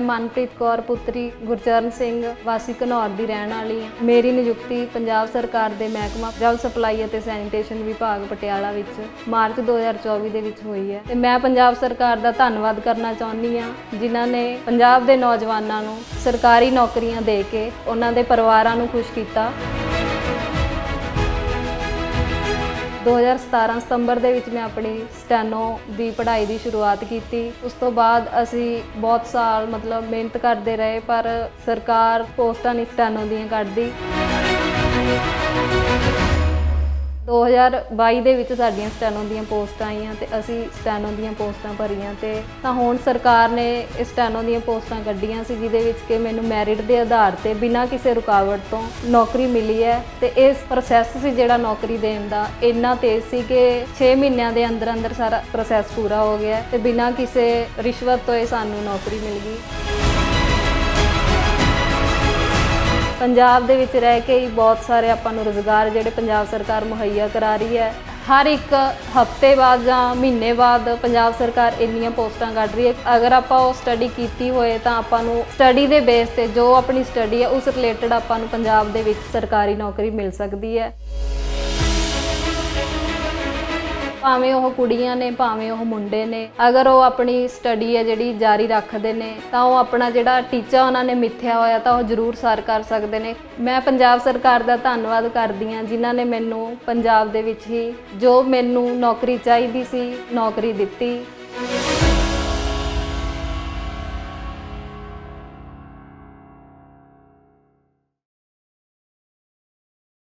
ਮੈਂ ਮਨਪ੍ਰੀਤ ਕੌਰ, ਪੁੱਤਰੀ ਗੁਰਚਰਨ ਸਿੰਘ, ਵਾਸੀ ਘਨੌਰ ਦੀ ਰਹਿਣ ਵਾਲੀ ਹਾਂ। ਮੇਰੀ ਨਿਯੁਕਤੀ ਪੰਜਾਬ ਸਰਕਾਰ ਦੇ ਮਹਿਕਮਾ ਜਲ ਸਪਲਾਈ ਅਤੇ ਸੈਨੀਟੇਸ਼ਨ ਵਿਭਾਗ ਪਟਿਆਲਾ ਵਿੱਚ ਮਾਰਚ 2024 ਦੇ ਵਿੱਚ ਹੋਈ ਹੈ। ਤੇ ਮੈਂ ਪੰਜਾਬ ਸਰਕਾਰ ਦਾ ਧੰਨਵਾਦ ਕਰਨਾ ਚਾਹੁੰਦੀ ਹਾਂ, ਜਿਨ੍ਹਾਂ ਨੇ ਪੰਜਾਬ ਦੇ ਨੌਜਵਾਨਾਂ ਨੂੰ ਸਰਕਾਰੀ ਨੌਕਰੀਆਂ ਦੇ ਕੇ ਉਹਨਾਂ ਦੇ ਪਰਿਵਾਰਾਂ ਨੂੰ ਖੁਸ਼ ਕੀਤਾ। 2017 ਸਤੰਬਰ ਦੇ ਵਿੱਚ ਮੈਂ ਆਪਣੀ ਸਟੈਨੋ ਦੀ ਪੜ੍ਹਾਈ ਦੀ ਸ਼ੁਰੂਆਤ ਕੀਤੀ। ਉਸ ਤੋਂ ਬਾਅਦ ਅਸੀਂ ਬਹੁਤ ਸਾਲ ਮਤਲਬ ਮਿਹਨਤ ਕਰਦੇ ਰਹੇ, ਪਰ ਸਰਕਾਰ ਪੋਸਟਾਂ ਨਹੀਂ ਸਟੈਨੋ ਦੀਆਂ ਕੱਢਦੀ। 2022 ਦੇ ਵਿੱਚ ਸਾਡੀਆਂ ਸਟੈਨੋ ਦੀਆਂ ਪੋਸਟਾਂ ਆਈਆਂ ਤੇ ਅਸੀਂ ਸਟੈਨੋ ਦੀਆਂ ਪੋਸਟਾਂ ਭਰੀਆਂ ਤੇ ਤਾਂ ਹੁਣ ਸਰਕਾਰ ਨੇ ਇਹ ਸਟੈਨੋ ਦੀਆਂ ਪੋਸਟਾਂ ਕੱਢੀਆਂ ਸੀ, ਜਿਹਦੇ ਵਿੱਚ ਕਿ ਮੈਨੂੰ ਮੈਰਿਟ ਦੇ ਆਧਾਰ ਤੇ ਬਿਨਾਂ ਕਿਸੇ ਰੁਕਾਵਟ ਤੋਂ ਨੌਕਰੀ ਮਿਲੀ ਹੈ ਤੇ ਇਸ ਪ੍ਰੋਸੈਸ ਸੀ ਜਿਹੜਾ ਨੌਕਰੀ ਦੇਣ ਦਾ। ਇੰਨਾ ਤੇਜ਼ ਸੀ ਕਿ 6 ਮਹੀਨਿਆਂ ਦੇ ਅੰਦਰ ਅੰਦਰ ਸਾਰਾ ਪ੍ਰੋਸੈਸ ਪੂਰਾ ਹੋ ਗਿਆ ਤੇ ਬਿਨਾਂ ਕਿਸੇ ਰਿਸ਼ਵਤ ਤੋਂ ਇਹ ਸਾਨੂੰ ਨੌਕਰੀ ਮਿਲ ਗਈ। ਪੰਜਾਬ ਦੇ ਵਿੱਚ ਰਹਿ ਕੇ ਹੀ ਬਹੁਤ ਸਾਰੇ ਆਪਾਂ ਨੂੰ ਰੋਜ਼ਗਾਰ ਜਿਹੜੇ ਪੰਜਾਬ ਸਰਕਾਰ ਮੁਹੱਈਆ ਕਰਾ ਰਹੀ ਹੈ। ਹਰ ਇੱਕ ਹਫ਼ਤੇ ਬਾਅਦ ਜਾਂ ਮਹੀਨੇ ਬਾਅਦ ਪੰਜਾਬ ਸਰਕਾਰ ਇੰਨੀਆਂ ਪੋਸਟਾਂ ਕੱਢ ਰਹੀ ਹੈ। ਅਗਰ ਆਪਾਂ ਉਹ ਸਟੱਡੀ ਕੀਤੀ ਹੋਏ ਤਾਂ ਆਪਾਂ ਨੂੰ ਸਟੱਡੀ ਦੇ ਬੇਸ ਤੇ ਜੋ ਆਪਣੀ ਸਟੱਡੀ ਹੈ, ਉਸ ਰਿਲੇਟਡ ਆਪਾਂ ਨੂੰ ਪੰਜਾਬ ਦੇ ਵਿੱਚ ਸਰਕਾਰੀ ਨੌਕਰੀ ਮਿਲ ਸਕਦੀ ਹੈ। ਭਾਵੇਂ ਉਹ ਕੁੜੀਆਂ ਨੇ, ਭਾਵੇਂ ਉਹ ਮੁੰਡੇ ਨੇ, ਅਗਰ ਉਹ ਆਪਣੀ ਸਟੱਡੀ ਹੈ ਜਿਹੜੀ ਜਾਰੀ ਰੱਖਦੇ ਨੇ, ਤਾਂ ਉਹ ਆਪਣਾ ਜਿਹੜਾ ਟੀਚਾ ਉਹਨਾਂ ਨੇ ਮਿੱਥਿਆ ਹੋਇਆ, ਤਾਂ ਉਹ ਜ਼ਰੂਰ ਸਰ ਕਰ ਸਕਦੇ ਨੇ। ਮੈਂ ਪੰਜਾਬ ਸਰਕਾਰ ਦਾ ਧੰਨਵਾਦ ਕਰਦੀ ਹਾਂ, ਜਿਨ੍ਹਾਂ ਨੇ ਮੈਨੂੰ ਪੰਜਾਬ ਦੇ ਵਿੱਚ ਹੀ ਜੋ ਮੈਨੂੰ ਨੌਕਰੀ ਚਾਹੀਦੀ ਸੀ, ਨੌਕਰੀ ਦਿੱਤੀ।